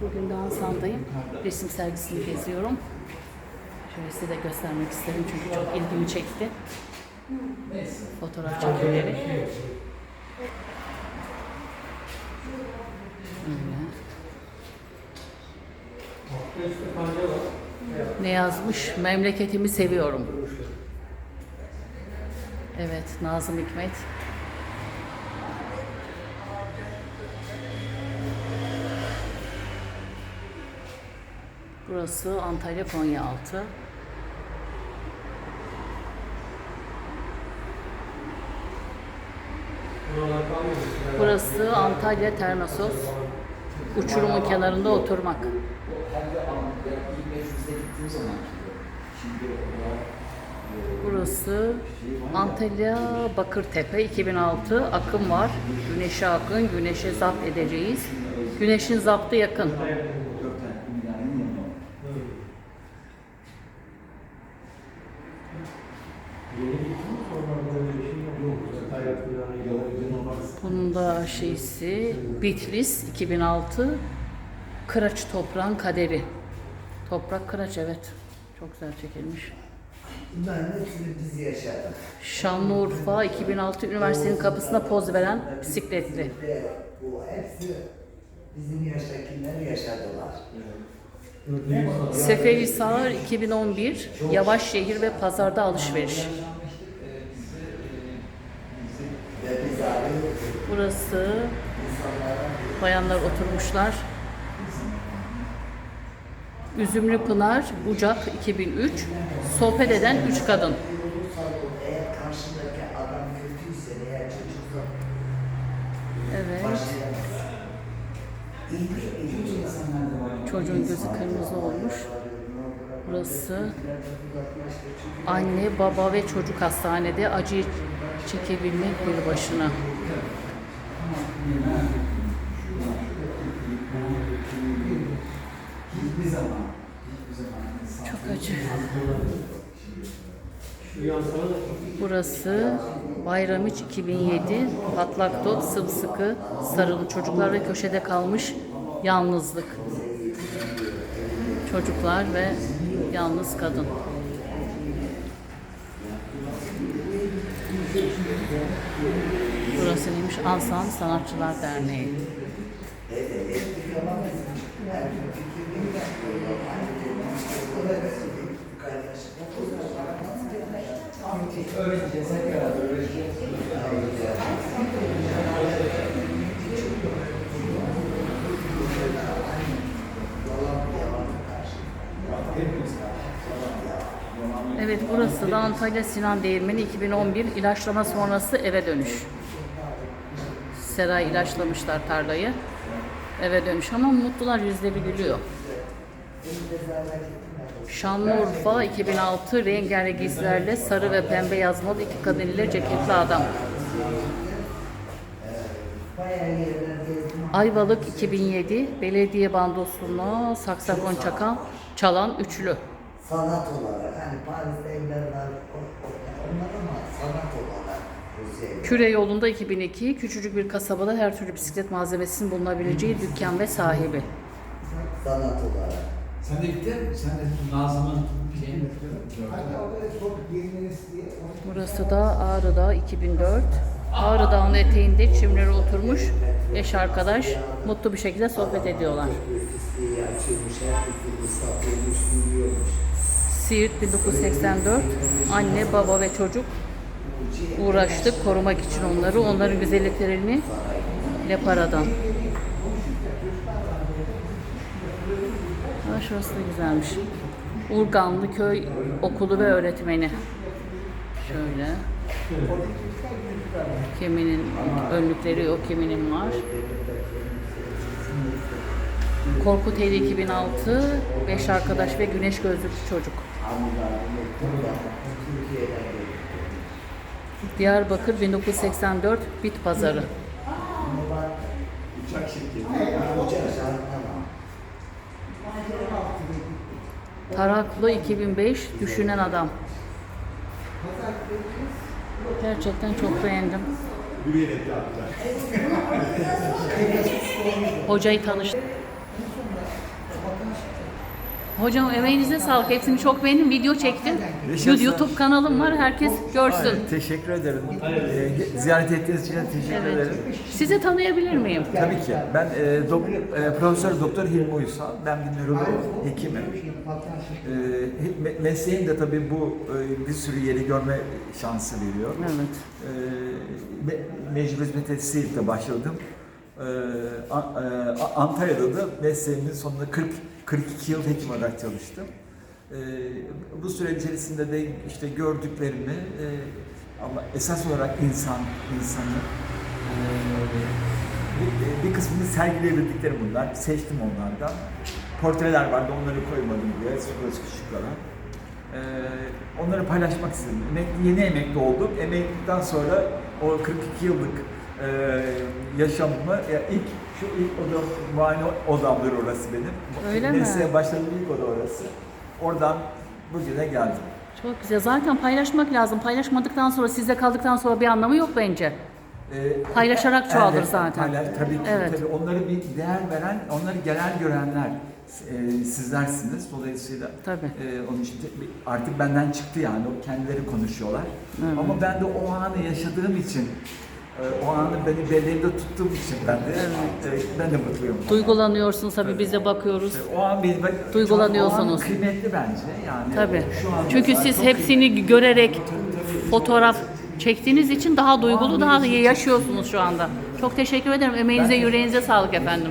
Bugün Dağıstan'dayım. Resim sergisini geziyorum. Şöyle size de göstermek istedim çünkü çok ilgimi çekti. Fotoğraf çekimleri. Ne yazmış? Memleketimi seviyorum. Evet, Nazım Hikmet. Burası Antalya Konyaaltı. Burası Antalya Ternosos. Uçurumun kenarında oturmak. Burası Antalya Bakırtepe 2006 akım var. Güneşe akın, güneşe zapt edeceğiz. Güneşin zaptı yakın. Şeysi Bitlis 2006 Kıraç toprağın kaderi. Toprak kıraç evet. Çok güzel çekilmiş. Bunların hepsini biz yaşadık. Şanlıurfa 2006 üniversitenin kapısına poz veren bisikletli. Bu hepsi bizim yaştakiler yaşadılar. Seferihisar 2011 Yavaş şehir ve pazarda alışveriş. Ve biz arıyoruz. Burası bayanlar oturmuşlar. Üzümlü Pınar Bucak 2003 Sohbet eden 3 kadın. Evet. Çocuğun gözü kırmızı olmuş. Burası anne, baba ve çocuk hastanede acıyı çekebilmek bir başına. İnsan Çok acı. Burası Bayramiç 2007 patlak dot sımsıkı sarılı çocuklar ve köşede kalmış yalnızlık. Çocuklar ve yalnız kadın. Burası neymiş? Ansan Sanatçılar Derneği. Evet burası da Antalya Sinan Değirmeni 2011 ilaçlama sonrası eve dönüş. Seray ilaçlamışlar tarlayı. Eve dönüş ama mutlular yüzde bir gülüyor. Şanlıurfa 2006 rengarenk giysilerle sarı ve pembe yazmalı iki kadın ile ceketli adam. Ayvalık 2007 belediye bandosuna saksafon çakan çalan üçlü. Sanat olarak, hani Paris'te evler var, o- o- onlar ama sanat olarak. Küre yolunda 2002 küçücük bir kasabada her türlü bisiklet malzemesinin bulunabileceği dükkan ve sahibi. Sanat olarak. Sen de gittin, sen de Nazım'ın şeyini Burası da Ağrı 2004. Ağrı Dağı'nın eteğinde çimlere oturmuş eş arkadaş mutlu bir şekilde sohbet ediyorlar. Siirt 1984. Anne, baba ve çocuk uğraştık korumak için onları. Onların güzelliklerini Lepara'dan. Ha, şurası da güzelmiş. Urganlı Köy Okulu ve Öğretmeni. Şöyle. Kiminin önlükleri yok, kiminin var. Korkuteli 2006, Beş Arkadaş ve Güneş Gözlüklü Çocuk. Diyarbakır 1984 Bit Pazarı. Taraklı 2005 Düşünen Adam. Gerçekten çok beğendim. Hocayı tanıştım. Hocam emeğinize sağlık. Hepsini çok beğendim. Video çektim. Yaşasın. YouTube kanalım var. Herkes görsün. Teşekkür ederim. Ee, ziyaret ettiğiniz için teşekkür Evet. ederim. Sizi tanıyabilir miyim? Tabii ki. Ben e, dok- e, Profesör Doktor Hilmi Uysal. Ben bir nörolog hekimim. E, me- mesleğim de tabii bu e, bir sürü yeri görme şansı veriyor. Evet. E, me- mecbur hizmet başladım. E, A- e, Antalya'da da mesleğimin sonunda 40 42 yıl hekim olarak çalıştım. E, bu süre içerisinde de işte gördüklerimi e, ama esas olarak insan, insanı e, bir, kısmını sergileyebildiklerim bunlar. Seçtim onlardan. Portreler vardı, onları koymadım buraya. Burası küçük kalan. Ee, onları paylaşmak istedim. Yeni emekli oldum. Emeklilikten sonra o 42 yıllık e, yaşamımı, ya ilk şu ilk odam, muayene odamdır orası benim. Öyle mi? Başladığım ilk oda orası. Oradan bugüne geldim. Çok güzel. Zaten paylaşmak lazım. Paylaşmadıktan sonra, sizde kaldıktan sonra bir anlamı yok bence. Ee, Paylaşarak çoğalır evet, zaten. Paylaş, tabii ki. Evet. Tabii onları bir değer veren, onları genel görenler e, sizlersiniz. Dolayısıyla Tabii. e, onun için artık benden çıktı yani. O kendileri konuşuyorlar. Evet. Ama ben de o anı yaşadığım için, e, o anı beni belleğimde tuttuğum için ben de e, ben de mutluyum. Duygulanıyorsunuz tabii biz de bakıyoruz. E, O an benim Duygulanıyorsunuz. O an kıymetli bence. Yani Tabii. şu an Çünkü siz hepsini görerek fotoğraf çektiğiniz için daha duygulu, daha iyi yaşıyorsunuz şu anda. Çok teşekkür ederim. Emeğinize, yüreğinize sağlık efendim.